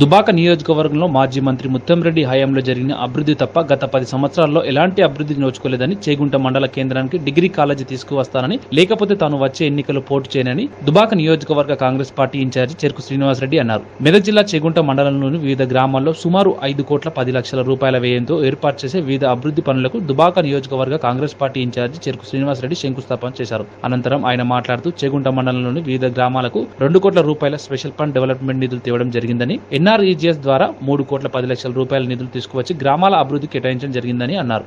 దుబాక నియోజకవర్గంలో మాజీ మంత్రి ముత్తంరెడ్డి హయాంలో జరిగిన అభివృద్ధి తప్ప గత పది సంవత్సరాల్లో ఎలాంటి అభివృద్ధి నోచుకోలేదని చేగుంట మండల కేంద్రానికి డిగ్రీ కాలేజీ తీసుకువస్తానని లేకపోతే తాను వచ్చే ఎన్నికలు పోటీ చేయనని దుబాక నియోజకవర్గ కాంగ్రెస్ పార్టీ ఇన్ఛార్జి చెరుకు శ్రీనివాసరెడ్డి అన్నారు. మెదక్ జిల్లా చేగుంట మండలంలోని వివిధ గ్రామాల్లో సుమారు ఐదు కోట్ల పది లక్షల రూపాయల వ్యయంతో ఏర్పాటు చేసే వివిధ అభివృద్ధి పనులకు దుబాక నియోజకవర్గ కాంగ్రెస్ పార్టీ ఇన్ఛార్జి చెరుకు శ్రీనివాసరెడ్డి శంకుస్థాపన చేశారు. అనంతరం ఆయన మాట్లాడుతూ చేగుంట మండలంలోని వివిధ గ్రామాలకు రెండు కోట్ల రూపాయల స్పెషల్ ఫండ్ డెవలప్మెంట్ నిధులు తేవడం జరిగిందని ఎన్ఆర్ఈజీఎస్ ద్వారా మూడు కోట్ల పది లక్షల రూపాయల నిధులు తీసుకువచ్చి గ్రామాల అభివృద్ధి కేటాయించడం జరిగిందని అన్నారు.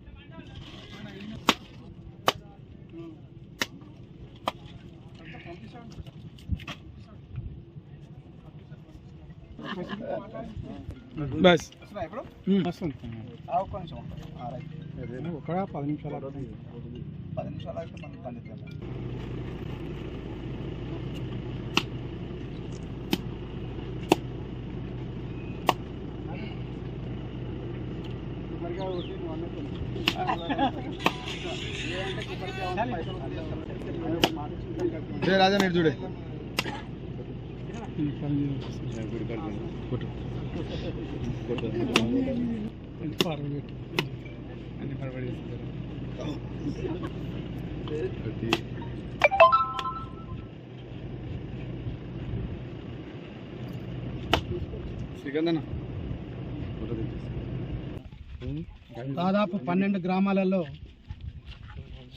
బస్ ఒక పది నిమిషాలు పది నిమిషాలు అయితే మనకి పండిద్దాం జయ రాజా మీరు చూడే. దాదాపు పన్నెండు గ్రామాలలో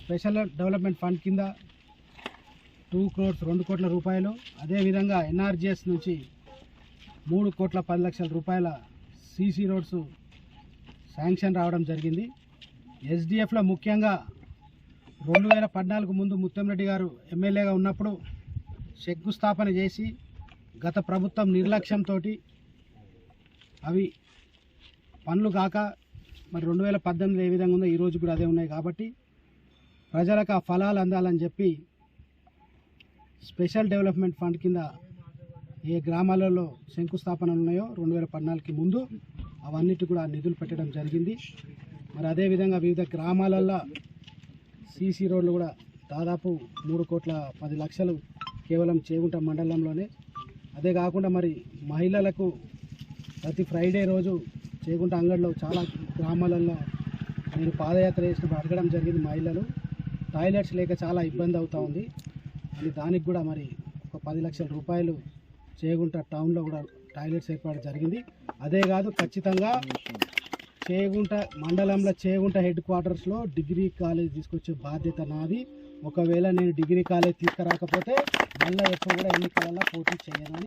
స్పెషల్ డెవలప్మెంట్ ఫండ్ కింద టూ క్రోర్స్ రెండు కోట్ల రూపాయలు. అదేవిధంగా ఎన్ఆర్జిఎస్ నుంచి మూడు కోట్ల పది లక్షల రూపాయల సీసీ రోడ్స్ శాంక్షన్ రావడం జరిగింది. ఎస్డిఎఫ్లో ముఖ్యంగా రెండు వేల పద్నాలుగు ముందు ముత్తంరెడ్డి గారు ఎమ్మెల్యేగా ఉన్నప్పుడు శంకుస్థాపన చేసి గత ప్రభుత్వం నిర్లక్ష్యంతో అవి పనులు కాక మరి రెండు వేల పద్దెనిమిది ఏ విధంగా ఉందో ఈరోజు కూడా అదే ఉన్నాయి కాబట్టి ప్రజలకు ఆ ఫలాలు అందాలని చెప్పి స్పెషల్ డెవలప్మెంట్ ఫండ్ కింద ఏ గ్రామాలలో శంకుస్థాపనలు ఉన్నాయో రెండు వేల పద్నాలుగుకి ముందు అవన్నిటి కూడా నిధులు పెట్టడం జరిగింది. మరి అదేవిధంగా వివిధ గ్రామాలల్లో సీసీ రోడ్లు కూడా దాదాపు మూడు కోట్ల పది లక్షలు కేవలం చేగుంట మండలంలోనే. అదే కాకుండా మరి మహిళలకు ప్రతి ఫ్రైడే రోజు చేగుంట అంగడిలో చాలా గ్రామాలలో నేను పాదయాత్ర చేసినప్పుడు అడగడం జరిగింది మహిళలు. టాయిలెట్స్ లేక చాలా ఇబ్బంది అవుతూ ఉంది. అది దానికి కూడా మరి ఒక పది లక్షల రూపాయలు చేయగుంట టౌన్లో కూడా టాయిలెట్స్ ఏర్పాటు జరిగింది. అదే కాదు ఖచ్చితంగా చేయగుంట మండలంలో చేయగుంట హెడ్ క్వార్టర్స్లో డిగ్రీ కాలేజ్ తీసుకొచ్చే బాధ్యత నాది. ఒకవేళ నేను డిగ్రీ కాలేజ్ తీసుకురాకపోతే మళ్ళీ ఎప్పుడు కూడా ఎన్నికలలో పోటీ చేయను